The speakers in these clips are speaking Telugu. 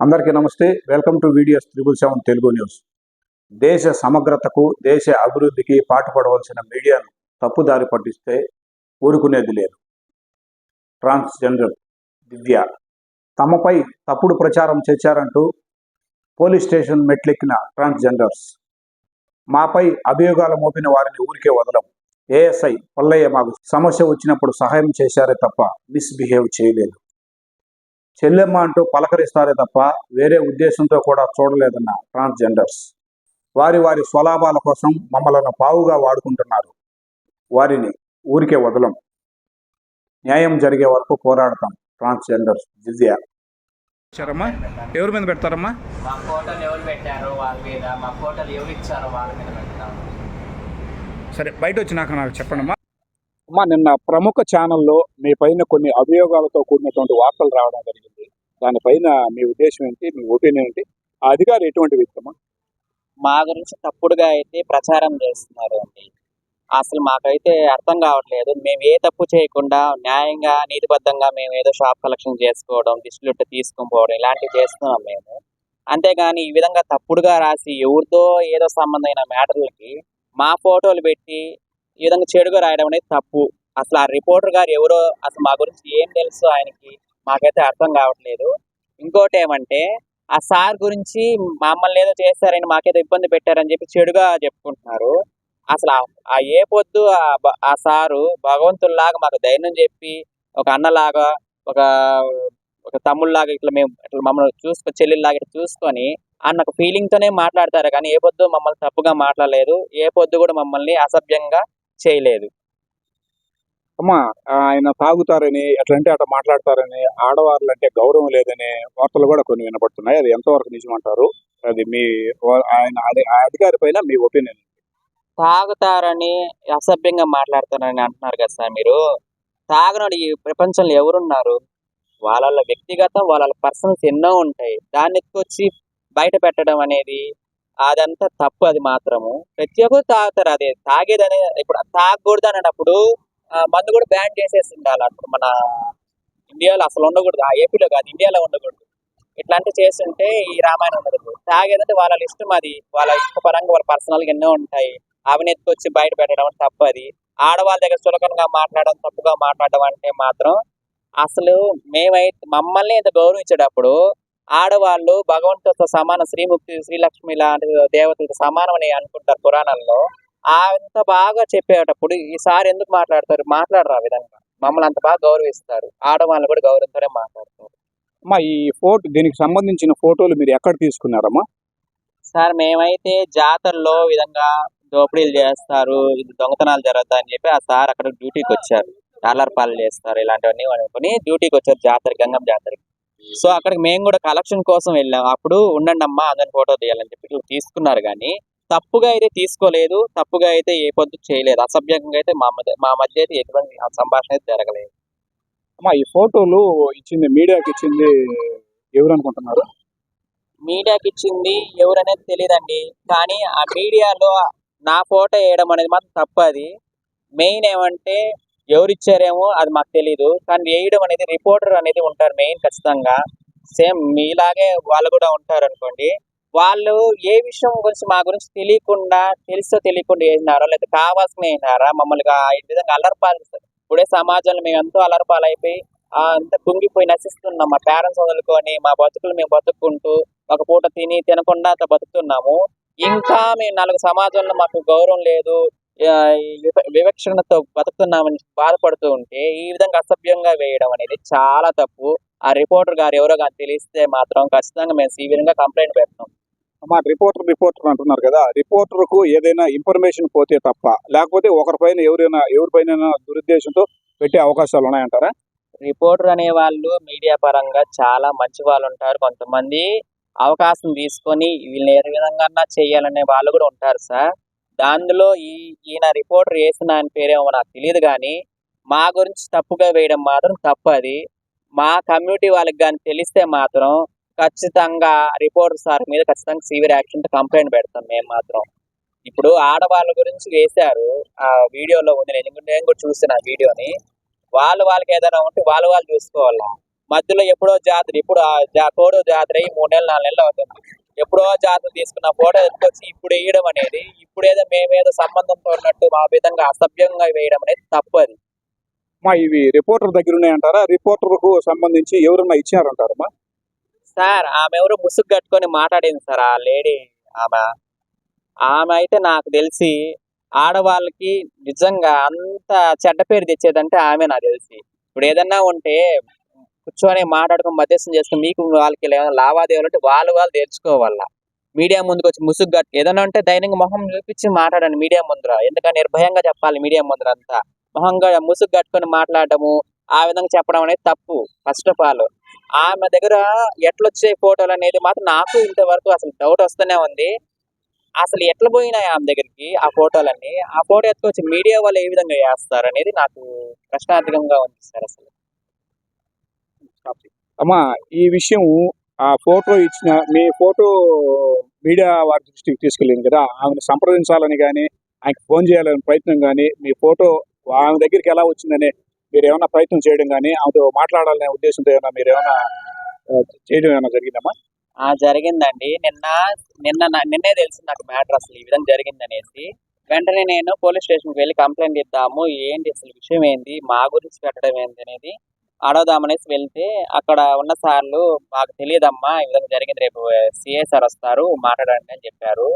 అందరికీ నమస్తే. Welcome to videos triple seven Telugu news దేశ సమగ్రతకు దేశ అభివృద్ధికి పాటుపడవలసిన మీడియాను తప్పుదారి పట్టిస్తే ఊరుకునేది లేదు. ట్రాన్స్జెండర్ దివ్య. తమపై తప్పుడు ప్రచారం చేశారంటూ పోలీస్ స్టేషన్ మెట్లెక్కిన ట్రాన్స్జెండర్స్ మాపై అభియోగాలు మోపిన వారిని ఊరికే వదలం. ఏఎస్ఐ పల్లయ్య మాకు సమస్య వచ్చినప్పుడు సహాయం చేశారే తప్ప మిస్బిహేవ్ చేయలేదు. చెల్లెమ్మ అంటూ పలకరిస్తారే తప్ప వేరే ఉద్దేశంతో కూడా చూడలేదన్న ట్రాన్స్జెండర్స్. వారి వారి స్వలాభాల కోసం మమ్మలను పావుగా వాడుకుంటున్నారు. వారిని ఊరికే వదలం. న్యాయం జరిగే వరకు పోరాడతాం ట్రాన్స్జెండర్స్. దివ్య ఇచ్చారమ్మా? ఎవరి మీద పెడతారమ్మా? మా ఫోటోలు ఎవరు పెట్టారో వాళ్ళ మీద మా ఫోటోలు ఎవరు ఇచ్చారో వాళ్ళ మీద పెడతాము సరే బయట వచ్చినాక నాకు చెప్పండమ్మా. అమ్మా నిన్న ప్రముఖ ఛానల్లో మీ పైన కొన్ని అభియోగాలతో కూడినటువంటి వార్తలు రావడం జరిగింది. దానిపైన మీ ఉద్దేశం ఏంటి? మీ ఒపీనియన్ ఏంటి? ఆ అధికారి ఎటువంటి వ్యక్తి మా గురించి తప్పుడుగా అయితే ప్రచారం చేస్తున్నారు అండి. అసలు మాకైతే అర్థం కావట్లేదు. మేము ఏ తప్పు చేయకుండా న్యాయంగా నీతిబద్ధంగా మేము ఏదో షాప్ కలెక్షన్ చేసుకోవడం డిస్ట్రిబ్యూట్ తీసుకొని పోవడం ఇలాంటివి చేస్తున్నాం మేము. అంతేగాని ఈ విధంగా తప్పుడుగా రాసి ఎవరితో ఏదో సంబంధమైన మ్యాటర్లకి మా ఫోటోలు పెట్టి ఈ విధంగా చెడుగా రాయడం అనేది తప్పు. అసలు ఆ రిపోర్టర్ గారు ఎవరో అసలు మా గురించి ఏం తెలుసు ఆయనకి మాకైతే అర్థం కావట్లేదు. ఇంకోటి ఏమంటే ఆ సార్ గురించి మమ్మల్ని ఏదో చేస్తారని మాకేదో ఇబ్బంది పెట్టారని చెప్పి చెడుగా చెప్పుకుంటున్నారు. అసలు ఆ- ఏ పొద్దు ఆ ఆ సారు భగవంతుల్లాగా మాకు ధైర్యం చెప్పి ఒక అన్నలాగా ఒక ఒక తమ్ముళ్ళలాగా ఇట్లా మేము ఇట్లా మమ్మల్ని చూసుకో చెల్లెల్లాగా ఇట్లా చూసుకొని అన్న ఒక ఫీలింగ్ తోనే మాట్లాడతారు. కానీ ఏ పొద్దు మమ్మల్ని తప్పుగా మాట్లాడలేదు. ఏ పొద్దు కూడా మమ్మల్ని అసభ్యంగా చేయలేదు. అమ్మా ఆయన తాగుతారని ఎట్లంటే అట్లా మాట్లాడతారని ఆడవాళ్ళు అంటే గౌరవం లేదని వార్తలు కూడా కొన్ని వినపడుతున్నాయి. అది ఎంతవరకు నిజమంటారు? అది మీ ఆయన అధికారి పైన మీ ఒపీనియన్ తాగుతారని అసభ్యంగా మాట్లాడతారని అంటున్నారు కదా సార్ మీరు. తాగనోడు ఈ ప్రపంచంలో ఎవరున్నారు? వాళ్ళ వ్యక్తిగతం వాళ్ళ పర్సనల్స్ ఎన్నో ఉంటాయి. దాన్ని వచ్చి బయట పెట్టడం అనేది అదంతా తప్పు అది మాత్రము. ప్రతి ఒక్కరు తాగుతారు అదే. తాగేదని ఇప్పుడు తాగకూడదు అనేటప్పుడు అన్నప్పుడు మందు కూడా బ్యాన్ చేసేసి ఉండాలి అప్పుడు మన ఇండియాలో అసలు ఉండకూడదు. ఆ ఏపీలో కాదు ఇండియాలో ఉండకూడదు. ఇట్లాంటి చేస్తుంటే ఈ రామాయణం ఉండదు. తాగేదంటే వాళ్ళ ఇష్టం అది. వాళ్ళ ఇష్టపరంగా వాళ్ళ పర్సనల్గా ఎన్నో ఉంటాయి. అవిని వచ్చి బయట పెట్టడం తప్పు అది. ఆడవాళ్ళ దగ్గర చులకనగా మాట్లాడడం తప్పుగా మాట్లాడడం అంటే మాత్రం అసలు మేమైతే మమ్మల్ని ఇంత గౌరవించేటప్పుడు ఆడవాళ్ళు భగవంతుడితో సమానం శ్రీముక్తి శ్రీలక్ష్మి లాంటి దేవతలతో సమానం అని అనుకుంటారు పురాణాల్లో. అంత బాగా చెప్పేటప్పుడు ఈసారి ఎందుకు మాట్లాడతారు? మాట్లాడరు ఆ విధంగా. మమ్మల్ని అంత బాగా గౌరవిస్తారు. ఆడవాళ్ళని కూడా గౌరవించడే మాట్లాడతారు. అమ్మా ఈ ఫోటో దీనికి సంబంధించిన ఫోటోలు మీరు ఎక్కడ తీసుకున్నారమ్మా? సార్ మేమైతే జాతరలో విధంగా దోపిడీలు చేస్తారు ఇది దొంగతనాలు జరుగుతాయి అని చెప్పి ఆ సార్ అక్కడ డ్యూటీకి వచ్చారు. డాలర్ పాలు చేస్తారు ఇలాంటివన్నీ అనుకుని డ్యూటీకి వచ్చారు జాతర గంగం జాతరకి. సో అక్కడికి మేము కూడా కలెక్షన్ కోసం వెళ్ళాం. అప్పుడు ఉండండి అమ్మా అందరిని ఫోటో తీయాలని చెప్పి తీసుకున్నారు కానీ తప్పుగా అయితే తీసుకోలేదు తప్పుగా అయితే ఏ పొద్దు చేయలేదు. అసభ్యంగా అయితే మా మధ్య మా మధ్య అయితే ఎటువంటి సంభాషణ అయితే జరగలేదు. అమ్మా ఈ ఫోటోలు ఇచ్చింది మీడియాకి ఇచ్చింది ఎవరు అనుకుంటున్నారు? మీడియాకి ఇచ్చింది ఎవరనేది తెలియదండి కానీ ఆ మీడియాలో నా ఫోటో వేయడం అనేది మాత్రం తప్పు అది. మెయిన్ ఏమంటే ఎవరు ఇచ్చారేమో అది మాకు తెలియదు కానీ వేయడం అనేది రిపోర్టర్ అనేది ఉంటారు మెయిన్ ఖచ్చితంగా. సేమ్ మీలాగే వాళ్ళు కూడా ఉంటారు అనుకోండి వాళ్ళు ఏ విషయం గురించి మా గురించి తెలియకుండా తెలుసో తెలియకుండా వేసినారా? లేదా కావాల్సిన వేసినారా? మమ్మల్ని ఈ విధంగా అలర్పాలు ఇప్పుడే సమాజంలో మేము ఎంతో అలర్పాలు అయిపోయి అంత కుంగిపోయి నశిస్తున్నాం. మా పేరెంట్స్ వదులుకొని మా బతుకులు మేము బతుక్కుంటూ ఒక పూట తిని తినకుండా అంత బతుకుతున్నాము. ఇంకా మేము నాలుగు సమాజంలో మాకు గౌరవం లేదు. వివక్షణతో బతుకుతున్నామని బాధపడుతూ ఉంటే ఈ విధంగా అసభ్యంగా వేయడం అనేది చాలా తప్పు. ఆ రిపోర్టర్ గారు ఎవరో కానీ తెలిస్తే మాత్రం ఖచ్చితంగా మేము విధంగా కంప్లైంట్ పెడతాం. అమ్మా రిపోర్టర్ రిపోర్టర్ అంటున్నారు కదా రిపోర్టర్కు ఏదైనా ఇన్ఫర్మేషన్ పోతే తప్ప లేకపోతే ఒకరిపైన ఎవరైనా ఎవరిపైన దురుద్దేశంతో పెట్టే అవకాశాలు ఉన్నాయంటారా? రిపోర్టర్ అనే వాళ్ళు మీడియా పరంగా చాలా మంచి వాళ్ళు ఉంటారు. కొంతమంది అవకాశం తీసుకొని వీళ్ళని ఏ విధంగా చేయాలనే వాళ్ళు కూడా ఉంటారు సార్. దానిలో ఈ ఈయన రిపోర్టర్ వేసిన ఆయన పేరేమో నాకు తెలియదు కానీ మా గురించి తప్పుగా వేయడం మాత్రం తప్పు అది మా కమ్యూనిటీ వాళ్ళకి కానీ తెలిస్తే మాత్రం ఖచ్చితంగా రిపోర్టర్ సార్ మీద ఖచ్చితంగా సివియర్ యాక్షన్ కంప్లైంట్ పెడతాం మేము మాత్రం. ఇప్పుడు ఆడవాళ్ళ గురించి వేశారు. ఆ వీడియోలో ఉంది. నేను నేను కూడా చూసిన ఆ వీడియోని. వాళ్ళు వాళ్ళకి ఏదైనా ఉంటే వాళ్ళు వాళ్ళు చూసుకోవాలా? మధ్యలో ఎప్పుడో జాతర ఇప్పుడు ఆ కోడో జాతర అయ్యి మూడు నెలలు నాలుగు నెలలు అవుతుంది. ఎప్పుడో జాతర తీసుకున్న ఫోటో ఎత్తుకొచ్చి ఇప్పుడు వేయడం అనేది ఇప్పుడు ఏదో మేమేదో సంబంధంతో ఉన్నట్టు ఆ విధంగా అసభ్యంగా వేయడం అనేది తప్పది మా ఇవి రిపోర్టర్ దగ్గర ఉన్నాయంటారా? రిపోర్టర్కు సంబంధించి ఎవరన్నా ఇచ్చారంటారమ్మా? సార్ ఆమె ఎవరు ముసుగు కట్టుకొని మాట్లాడింది సార్ ఆ లేడీ ఆమె. ఆమె అయితే నాకు తెలిసి ఆడవాళ్ళకి నిజంగా అంత చెడ్డ పేరు తెచ్చేదంటే ఆమె నాకు తెలిసి. ఇప్పుడు ఏదన్నా ఉంటే కూర్చొని మాట్లాడుకొని మధ్యస్థం చేసుకుని మీకు వాళ్ళకి ఏమైనా లావాదేవీలు అంటే వాళ్ళు వాళ్ళు తెలుసుకోవాలా మీడియా ముందుకు వచ్చి ముసుగు ఏదైనా ఉంటే దైనంగా మొహం చూపించి మాట్లాడండి మీడియా ముందర. ఎందుకంటే నిర్భయంగా చెప్పాలి మీడియా ముందర అంతా. మొహంగా ముసుగు కట్టుకొని మాట్లాడటము ఆ విధంగా చెప్పడం అనేది తప్పు ఫస్ట్ ఆఫ్ ఆల్ ఆమె దగ్గర ఎట్లొచ్చే ఫోటోలు అనేది మాత్రం నాకు ఇంతవరకు అసలు డౌట్ వస్తూనే ఉంది. అసలు ఎట్లా పోయినాయి ఆమె దగ్గరికి ఆ ఫోటోలన్నీ? ఆ ఫోటో ఎత్తుకొచ్చి మీడియా వాళ్ళు ఏ విధంగా వేస్తారు అనేది నాకు ప్రశ్నార్థకంగా ఉంది సార్ అసలు. అమ్మా ఈ విషయం ఆ ఫోటో ఇచ్చిన మీ ఫోటో మీడియా వారి దృష్టికి తీసుకెళ్ళింది కదా ఆమెను సంప్రదించాలని కానీ ఆయనకి ఫోన్ చేయాలని ప్రయత్నం కానీ మీ ఫోటో ఆమె దగ్గరికి ఎలా వచ్చిందని మీరు ఏమైనా ప్రయత్నం చేయడం కానీ ఆమెతో మాట్లాడాలనే ఉద్దేశంతో ఏమైనా మీరు ఏమైనా చేయడం ఏమైనా జరిగిందమ్మా? ఆ జరిగిందండి. నిన్న నిన్న నిన్నే తెలిసింది నాకు మ్యాటర్ అసలు ఈ విధంగా జరిగింది అనేసి వెంటనే నేను పోలీస్ స్టేషన్కి వెళ్ళి కంప్లైంట్ ఇద్దాము ఏంటి అసలు విషయం ఏంది మా గురించి పెట్టడం ఏంది అనేది అడగదామనేసి వెళ్తే అక్కడ ఉన్న సార్లు మాకు తెలియదమ్మా ఈ విధంగా జరిగింది రేపు సిఏ సార్ వస్తారు మాట్లాడండి అని చెప్పారు.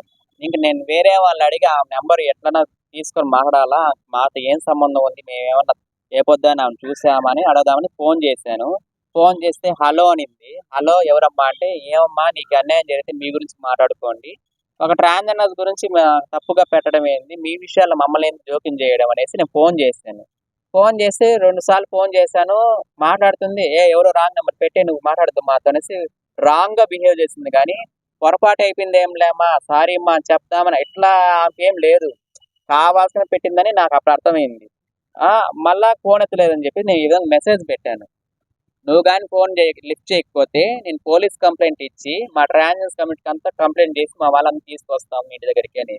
ఇంక నేను వేరే వాళ్ళు అడిగి ఆ నెంబర్ ఎట్లన్నా తీసుకొని మాట్లాడాలా? మాతో ఏం సంబంధం ఉంది? మేము ఏమన్నా ఆమె చూసామని అడగదామని ఫోన్ చేశాను. ఫోన్ చేస్తే హలో అనింది. హలో ఎవరమ్మా? అంటే ఏమమ్మా నీకు అన్యాయం జరిగితే మీ గురించి మాట్లాడుకోండి. ఒక ట్రాన్జెండర్స్ గురించి తప్పుగా పెట్టడం ఏంది? మీ విషయాల్లో మమ్మల్ని జోక్యం చేయడం? అనేసి నేను ఫోన్ చేశాను. ఫోన్ చేసి రెండు సార్లు ఫోన్ చేశాను. మాట్లాడుతుంది. ఏ ఎవరో రాంగ్ నెంబర్ పెట్టి నువ్వు మాట్లాడుతూ మాతో అనేసి రాంగ్గా బిహేవ్ చేసింది. కానీ పొరపాటు అయిపోయింది ఏం లేమా సారీ అమ్మా అని చెప్దామని ఇట్లా ఏం లేదు. కావాల్సిన పెట్టిందని నాకు అప్పుడు అర్థమైంది. మళ్ళా ఫోన్ ఎత్తలేదని చెప్పి నేను ఈ విధంగా మెసేజ్ పెట్టాను. నువ్వు కానీ ఫోన్ చేయ లిఫ్ట్ చేయకపోతే నేను పోలీస్ కంప్లైంట్ ఇచ్చి మా ట్రాన్స్జెన్స్ కమిటీకి అంతా కంప్లైంట్ చేసి మా వాళ్ళని తీసుకొస్తాం మీ ఇంటి దగ్గరికి అని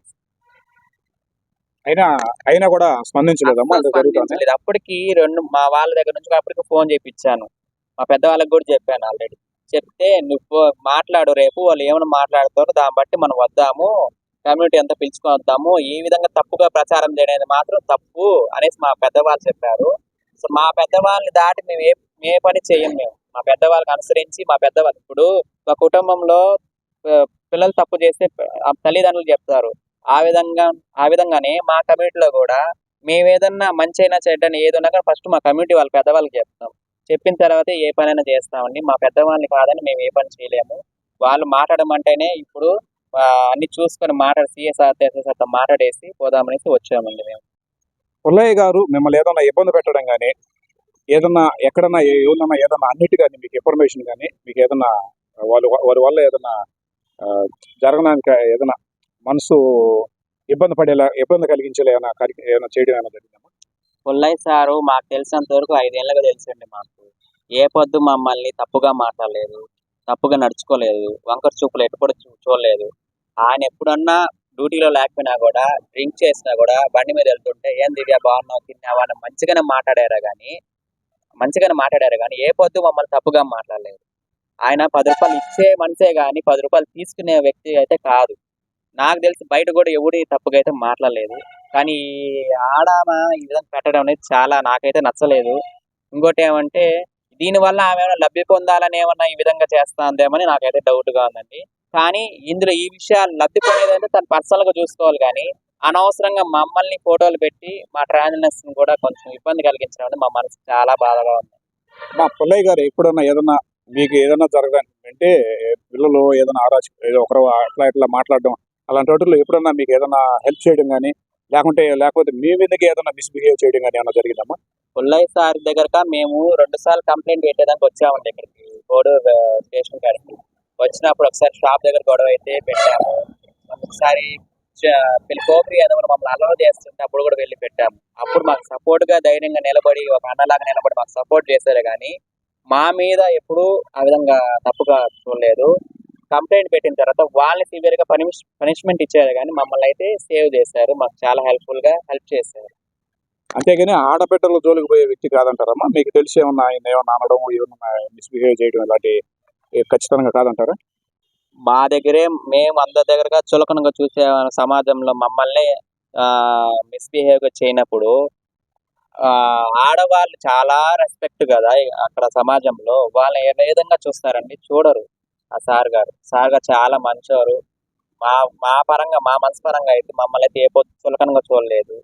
అయినా అయినా కూడా స్పందించలేదమ్మా జరుగుతుంది. స్పందించలేదు. అప్పటికి రెండు మా వాళ్ళ దగ్గర నుంచి అప్పటికి ఫోన్ చేయించాను మా పెద్ద వాళ్ళకి కూడా చెప్పాను ఆల్రెడీ. చెప్తే నువ్వు మాట్లాడు రేపు వాళ్ళు ఏమైనా మాట్లాడతారో దాన్ని బట్టి మనం వద్దాము. కమ్యూనిటీ అంతా పిలుచుకొని వద్దాము. ఈ విధంగా తప్పుగా ప్రచారం చేయడం మాత్రం తప్పు అనేసి మా పెద్దవాళ్ళు చెప్పారు. సో మా పెద్దవాళ్ళని దాటి మేము ఏ ఏ పని చేయం మేము. మా పెద్దవాళ్ళకి అనుసరించి మా పెద్దవాళ్ళు ఇప్పుడు ఒక కుటుంబంలో పిల్లలు తప్పు చేస్తే తల్లిదండ్రులు చెప్తారు. ఆ విధంగా ఆ విధంగానే మా కమ్యూనిటీలో కూడా మేము ఏదన్నా మంచి అయినా చెడ్డని ఏదన్నా కానీ ఫస్ట్ మా కమ్యూనిటీ వాళ్ళ పెద్దవాళ్ళకి చెప్తాం. చెప్పిన తర్వాత ఏ పనైనా చేస్తామండి. మా పెద్దవాళ్ళని కాదని మేము ఏ పని చేయలేము. వాళ్ళు మాట్లాడమంటేనే ఇప్పుడు అన్ని చూసుకొని మాట్లాడి సిఎస్ఆర్ ఎస్ఎస్ఆర్తో మాట్లాడేసి పోదామనేసి వచ్చామండి మేము. పుల్లయ్య గారు మిమ్మల్ని ఏదైనా ఇబ్బంది పెట్టడం కానీ ఏదన్నా ఎక్కడన్నా ఏ- ఎవరన్నా ఏదన్నా అన్నిటి కానీ మీకు ఇన్ఫర్మేషన్ కానీ మీకు ఏదన్నా వాళ్ళు వారి వల్ల ఏదన్నా జరగడానికి ఏదైనా మనసు ఇబ్బంది పడేలా ఇబ్బంది కలిగించేలా ఏమైనా ఏమైనా చేయడం ఏమైనా జరిగిందమ్మా పుల్లయ్య సారు. మాకు తెలిసినంత వరకు ఐదేళ్ళుగా తెలుసండి మాకు. ఏ పొద్దు మమ్మల్ని తప్పుగా మాట్లాడలేదు తప్పుగా నడుచుకోలేదు వంకర చూపులు ఎటు కూడా చూడలేదు. ఆయన ఎప్పుడన్నా డ్యూటీలో లేకపోయినా కూడా డ్రింక్ చేసినా కూడా బండి మీద వెళ్తుంటే ఏం దివ్యా బాగున్నావు తిన్నావా? అని మంచిగానే మాట్లాడారా కానీ మంచిగానే మాట్లాడారు కానీ ఏ పొద్దు మమ్మల్ని తప్పుగా మాట్లాడలేదు. ఆయన పది రూపాయలు ఇచ్చే మనిషే కానీ పది రూపాయలు తీసుకునే వ్యక్తి అయితే కాదు. నాకు తెలిసి బయట కూడా ఎవడి తప్పుగా అయితే మాట్లాడలేదు. కానీ ఆడామ ఈ విధంగా పెట్టడం అనేది చాలా నాకైతే నచ్చలేదు. ఇంకోటి ఏమంటే దీనివల్ల ఆమె ఏమైనా లబ్ధి పొందాలని ఏమన్నా ఈ విధంగా చేస్తాందేమని నాకైతే డౌట్గా ఉందండి. కానీ ఇందులో ఈ విషయాలు లబ్ధి పొందేదంటే తను పర్సనల్గా చూసుకోవాలి కానీ అనవసరంగా మమ్మల్ని ఫోటోలు పెట్టి మా ని కూడా కొంచెం ఇబ్బంది కలిగించడం అనేది మా మనసు చాలా బాధగా ఉంది. మా పుల్లయ్య గారు ఎప్పుడన్నా ఏదన్నా మీకు ఏదన్నా జరగడానికి అంటే పిల్లలు ఏదైనా ఆరాచి ఏదో ఒకరు అట్లా ఇట్లా మాట్లాడడం అలాంటి వాటిలో ఎప్పుడన్నా మీకు ఏదైనా హెల్ప్ చేయడం కానీ లేకుంటే లేకపోతే మీ మీదకి ఏదైనా మిస్బిహేవ్ చేయడం కానీ ఏమైనా జరిగిందమ్మా? పుల్లయ్య సార్ దగ్గరక మేము రెండు సార్లు కంప్లైంట్ పెట్టేదానికి వచ్చామండి ఇక్కడికి. కోడూరు స్టేషన్ కాడికి. వచ్చినప్పుడు ఒకసారి షాప్ దగ్గర గొడవ అయితే పెట్టాము. ఒకసారి పెళ్ళి కోపరి ఏదైనా మమ్మల్ని అలవ చేస్తుంటే అప్పుడు కూడా వెళ్ళి పెట్టాము. అప్పుడు మాకు సపోర్ట్గా ధైర్యంగా నిలబడి ఒక అన్నలాగా నిలబడి మాకు సపోర్ట్ చేశారు కానీ మా మీద ఎప్పుడు ఆ విధంగా తప్పుగా చూడలేదు. కంప్లైంట్ పెట్టిన తర్వాత వాళ్ళని సివియర్గా పనిష్ పనిష్మెంట్ ఇచ్చారు కానీ మమ్మల్ని అయితే సేవ్ చేశారు. మాకు చాలా హెల్ప్ఫుల్గా హెల్ప్ చేశారు. అంతేగాని ఆడబిడ్డల జోలికి పోయే వ్యక్తి కాదంటారమ్మా? మీకు తెలిసి ఏమన్నా ఆయన ఏమన్నా అనడం ఏమన్నా మిస్బిహేవ్ చేయడం ఇలాంటి ఖచ్చితంగా కాదంటారా? మా దగ్గరే మేము అందరి దగ్గరగా చులకనగా చూసే సమాజంలో మమ్మల్ని మిస్బిహేవ్ చేయనప్పుడు ఆడవాళ్ళు చాలా రెస్పెక్ట్ కదా అక్కడ సమాజంలో. వాళ్ళని ఏ విధంగా చూస్తారండి? చూడరు. ఆ సార్ గారు. సార్ గారు చాలా మంచివారు మా మా పరంగా మా మనసు పరంగా అయితే మమ్మల్ని అయితే ఏ పొద్దు చులకనగా చూడలేదు.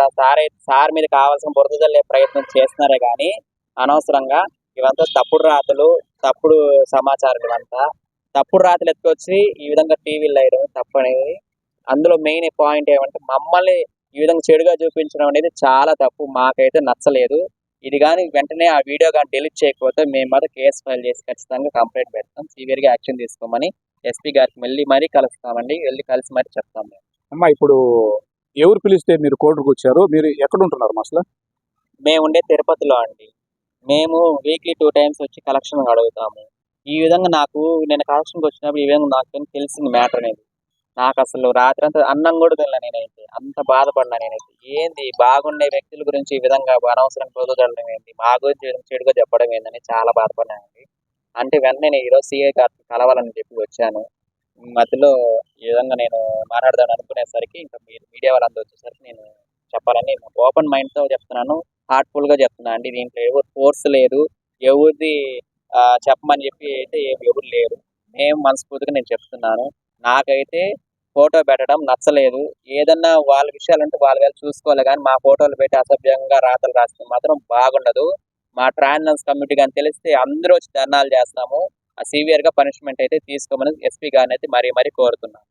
ఆ సార్ అయితే సార్ మీద కావాల్సిన బురదల్లే ప్రయత్నం చేస్తున్నారే కానీ అనవసరంగా ఇవంతా తప్పుడు రాతలు తప్పుడు సమాచారం ఇవంతా. తప్పుడు రాతలు ఎత్తుకొచ్చి ఈ విధంగా టీవీలు వేయడం తప్పు అనేది. అందులో మెయిన్ పాయింట్ ఏమంటే మమ్మల్ని ఈ విధంగా చెడుగా చూపించడం అనేది చాలా తప్పు. మాకైతే నచ్చలేదు. ఇది కానీ వెంటనే ఆ వీడియో కానీ డిలీట్ చేయకపోతే మేము మాత్రం కేసు ఫైల్ చేసి ఖచ్చితంగా కంప్లైంట్ పెడతాం. సివియర్గా యాక్షన్ తీసుకోమని ఎస్పీ గారికి మళ్ళీ మరీ కలుస్తామండి. వెళ్ళి కలిసి మరీ చెప్తాం మేము. అమ్మా ఇప్పుడు ఎవరు పిలిస్తే మీరు కోర్టుకు వచ్చారు? మీరు ఎక్కడ ఉంటున్నారు అసలు? మేము ఉండే తిరుపతిలో అండి. మేము వీక్లీ టూ టైమ్స్ వచ్చి కలెక్షన్ అడుగుతాము. ఈ విధంగా నాకు నేను కలెక్షన్కి వచ్చినప్పుడు ఈ విధంగా నాకు తెలిసింది మ్యాటర్ అనేది. నాకు అసలు రాత్రి అంతా అన్నం కూడా తినలే నేనైతే. అంత బాధపడినా నేనైతే. ఏంది? బాగుండే వ్యక్తుల గురించి ఈ విధంగా అనవసరం పొందడం ఏంటి మా గురించి చెడుగా చెప్పడం ఏందని చాలా బాధపడినానండి అంటే వెంటనే నేను ఈరోజు సిఐ గారికి కలవాలని చెప్పి వచ్చాను. మధ్యలో ఈ విధంగా నేను మాట్లాడదాం అనుకునేసరికి ఇంకా మీరు మీడియా వాళ్ళందరూ వచ్చేసరికి నేను చెప్పాలని ఓపెన్ మైండ్తో చెప్తున్నాను. హార్ట్ఫుల్గా చెప్తున్నాను అండి. దీంట్లో ఎవరు ఫోర్స్ లేదు. ఎవరిది చెప్పమని చెప్పి అయితే ఎవరు లేరు. మేము మనస్ఫూర్తిగా నేను చెప్తున్నాను. నాకైతే ఫోటో పెట్టడం నచ్చలేదు. ఏదన్నా వాళ్ళ విషయాలంటే వాళ్ళ వేళ చూసుకోవాలి కానీ మా ఫోటోలు పెట్టి అసభ్యంగా రాతలు రాస్తే మాత్రం బాగుండదు. మా ట్రాన్స్ కమ్యూనిటీ కానీ తెలిస్తే అందరూ వచ్చి ధర్నాలు చేస్తాము. ఆ సివియర్గా పనిష్మెంట్ అయితే తీసుకోమని ఎస్పీ గారిని అయితే మరీ మరీ కోరుతున్నాను